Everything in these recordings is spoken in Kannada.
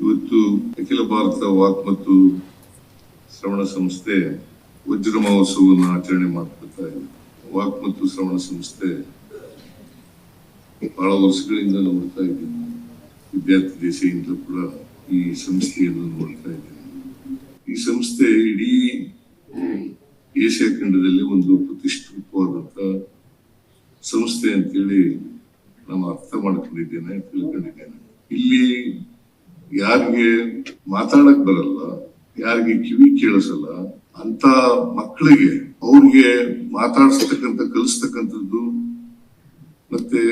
ಇವತ್ತು ಅಖಿಲ ಭಾರತ ವಾಕ್ ಮತ್ತು ಶ್ರವಣ ಸಂಸ್ಥೆ ವಜ್ರ ಮಹೋತ್ಸವವನ್ನು ಆಚರಣೆ ಮಾಡ್ಕೊಳ್ತಾ ಇದೆ. ವಾಕ್ ಮತ್ತು ಶ್ರವಣ ಸಂಸ್ಥೆ ಬಹಳ ವರ್ಷಗಳಿಂದ ನೋಡ್ತಾ ಇದ್ದೀನಿ ವಿದ್ಯಾರ್ಥಿ ದೇಶದಿಂದ ಕೂಡ ಈ ಸಂಸ್ಥೆಯನ್ನು ನೋಡ್ತಾ ಇದ್ದೀನಿ ಈ ಸಂಸ್ಥೆ ಇಡೀ ಏಷ್ಯಾ ಖಂಡದಲ್ಲಿ ಒಂದು ಪ್ರತಿಷ್ಠಿತವಾದಂತ ಸಂಸ್ಥೆ ಅಂತೇಳಿ ನಾನು ಅರ್ಥ ಮಾಡ್ಕೊಂಡಿದ್ದೇನೆ, ತಿಳ್ಕೊಂಡಿದ್ದೇನೆ. ಇಲ್ಲಿ ಯಾರಿಗೆ ಮಾತಾಡಕ್ ಬರಲ್ಲ, ಯಾರಿಗೆ ಕಿವಿ ಕೇಳಿಸಲ್ಲ ಅಂತ ಮಕ್ಕಳಿಗೆ ಅವ್ರಿಗೆ ಮಾತಾಡಿಸ್ತಕ್ಕಂಥ, ಕಲಿಸ್ತಕ್ಕಂಥದ್ದು ಮತ್ತೆ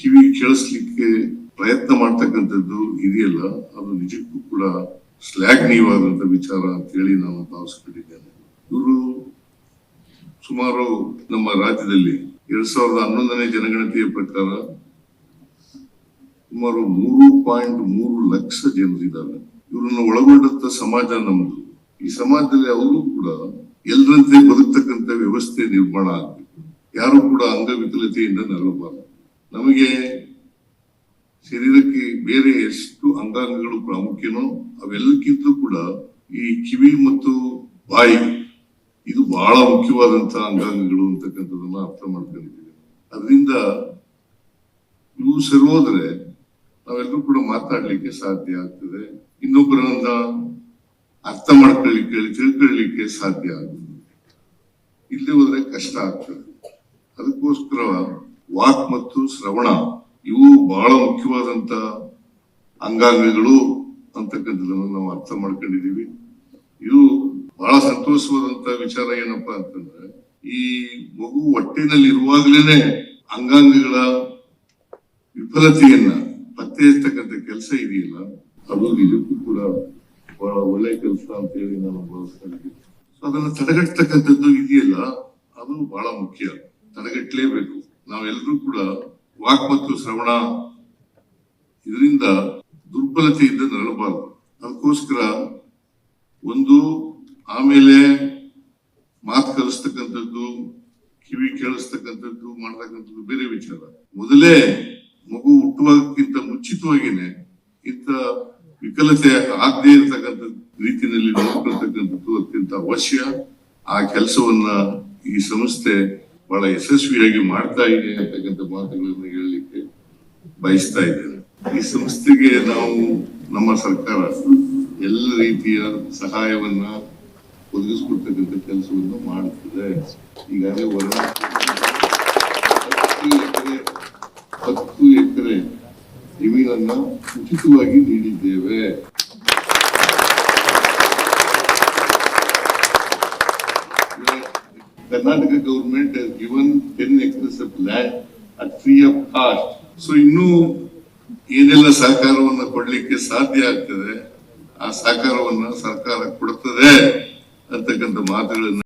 ಕಿವಿ ಕೇಳಿಸ್ಲಿಕ್ಕೆ ಪ್ರಯತ್ನ ಮಾಡ್ತಕ್ಕಂಥದ್ದು ಇದೆಯಲ್ಲ, ಅದು ನಿಜಕ್ಕೂ ಕೂಡ ಶ್ಲಾಘನೀಯವಾದಂತ ವಿಚಾರ ಅಂತ ಹೇಳಿ ನಾನು ಭಾವಿಸ್ಕೊಂಡಿದ್ದೇನೆ. ಇವರು ಸುಮಾರು ನಮ್ಮ ರಾಜ್ಯದಲ್ಲಿ ಎರಡ್ ಸಾವಿರದ ಹನ್ನೊಂದನೇ ಜನಗಣತಿಯ ಪ್ರಕಾರ ಸುಮಾರು ಮೂರು ಪಾಯಿಂಟ್ ಮೂರು ಲಕ್ಷ ಜನರಿದ್ದಾರೆ ಇವರನ್ನು ಒಳಗೊಂಡಂತ ಸಮಾಜ ನಮ್ದು. ಈ ಸಮಾಜದಲ್ಲಿ ಅವರು ಕೂಡ ಎಲ್ಲರಂತೆ ಬದುಕ್ತಕ್ಕಂಥ ವ್ಯವಸ್ಥೆ ನಿರ್ಮಾಣ ಆಗ್ಬೇಕು. ಯಾರು ಕೂಡ ಅಂಗವಿಕಲತೆಯಿಂದ ನರಳಬಾರದು. ನಮಗೆ ಶರೀರಕ್ಕೆ ಬೇರೆ ಎಷ್ಟು ಅಂಗಾಂಗಗಳು ಪ್ರಾಮುಖ್ಯನೋ ಅವೆಲ್ಲಕ್ಕಿಂತ ಕೂಡ ಈ ಕಿವಿ ಮತ್ತು ಬಾಯಿ, ಇದು ಬಹಳ ಮುಖ್ಯವಾದಂತಹ ಅಂಗಾಂಗಗಳು ಅಂತಕ್ಕಂಥದ್ದನ್ನ ಅರ್ಥ ಮಾಡ್ಕೊಂಡಿದ್ದೀವಿ. ಅದರಿಂದ ಇವು ಸರಿ ನಾವೆಲ್ಲರೂ ಕೂಡ ಮಾತಾಡ್ಲಿಕ್ಕೆ ಸಾಧ್ಯ ಆಗ್ತದೆ. ಇನ್ನೊಬ್ಬರನ್ನ ಅರ್ಥ ಮಾಡ್ಕೊಳ್ಳಿಕ್ಕೆ, ತಿಳ್ಕೊಳ್ಳಿಕ್ಕೆ ಸಾಧ್ಯ ಆಗ್ತದೆ ಇಲ್ಲಿ ಹೋದ್ರೆ ಕಷ್ಟ ಆಗ್ತದೆ. ಅದಕ್ಕೋಸ್ಕರ ವಾಕ್ ಮತ್ತು ಶ್ರವಣ ಇವು ಬಹಳ ಮುಖ್ಯವಾದಂತ ಅಂಗಾಂಗಗಳು ಅಂತಕ್ಕಂಥದ್ದನ್ನು ನಾವು ಅರ್ಥ ಮಾಡ್ಕೊಂಡಿದೀವಿ ಇದು ಬಹಳ ಸಂತೋಷವಾದಂತ ವಿಚಾರ ಏನಪ್ಪಾ ಅಂತಂದ್ರೆ, ಈ ಮಗು ಹೊಟ್ಟೆನಲ್ಲಿ ಇರುವಾಗಲೇನೆ ಅಂಗಾಂಗಗಳ ವಿಫಲತೆಯನ್ನ ಹಚ್ಚತಕ್ಕಂಥ ಕೆಲಸ ಇದೆಯಲ್ಲ, ಅದು ನಿಜಕ್ಕೂ ಕೂಡ ಬಹಳ ಒಳ್ಳೆ ಕೆಲಸ ಅಂತ ಹೇಳಿ ನಾನು ಭಾವಿಸ್ತೇನೆ So, ಅದನ್ನ ತಡೆಗಟ್ಟತಕ್ಕಂಥದ್ದು ಇದೆಯಲ್ಲ, ಅದು ಬಹಳ ಮುಖ್ಯ. ತಡೆಗಟ್ಟಲೇಬೇಕು. ನಾವೆಲ್ಲರೂ ಕೂಡ ವಾಕ್ ಮತ್ತು ಶ್ರವಣ ಇದರಿಂದ ದುರ್ಬಲತೆಯಿಂದ ನರಳಬಾರದು. ಅದಕ್ಕೋಸ್ಕರ ಒಂದು ಆಮೇಲೆ ಮಾತು ಕಲಿಸ್ತಕ್ಕಂಥದ್ದು, ಕಿವಿ ಕೇಳಿಸ್ತಕ್ಕಂಥದ್ದು, ಮಾಡ್ತಕ್ಕಂಥದ್ದು ಬೇರೆ ವಿಚಾರ. ಮೊದಲೇ ಮಗು ಮುಂಚಿತವಾಗಿನೆ ಇಂಥ ವಿಕಲತೆ ಆಗದೆ ಇರತಕ್ಕಂಥ ರೀತಿಯಲ್ಲಿ ನೋಡ್ಕೊಳ್ತಕ್ಕಂಥದ್ದು ಅತ್ಯಂತ ಅವಶ್ಯ. ಆ ಕೆಲಸವನ್ನ ಈ ಸಂಸ್ಥೆ ಬಹಳ ಯಶಸ್ವಿಯಾಗಿ ಮಾಡ್ತಾ ಇದೆ ಅಂತಕ್ಕಂಥ ಮಾತುಗಳನ್ನು ಹೇಳಲಿಕ್ಕೆ ಬಯಸ್ತಾ ಇದ್ದೇನೆ. ಈ ಸಂಸ್ಥೆಗೆ ನಾವು, ನಮ್ಮ ಸರ್ಕಾರ ಎಲ್ಲ ರೀತಿಯ ಸಹಾಯವನ್ನ ಒದಗಿಸ್ಕೊಡ್ತಕ್ಕಂಥ ಕೆಲಸವನ್ನು ಮಾಡುತ್ತದೆ ಈಗಾಗಲೇ ಹೊರ ಜಮೀನನ್ನ ಉಚಿತವಾಗಿ ನೀಡಿದ್ದೇವೆ Karnataka government given given express acres of land at free. So ಇನ್ನೂ ಏನೆಲ್ಲ ಸಹಕಾರವನ್ನು ಕೊಡ್ಲಿಕ್ಕೆ ಸಾಧ್ಯ ಆಗ್ತದೆ, ಆ ಸಹಕಾರವನ್ನು ಸರ್ಕಾರ ಕೊಡುತ್ತದೆ ಅಂತಕ್ಕಂಥ ಮಾತುಗಳನ್ನ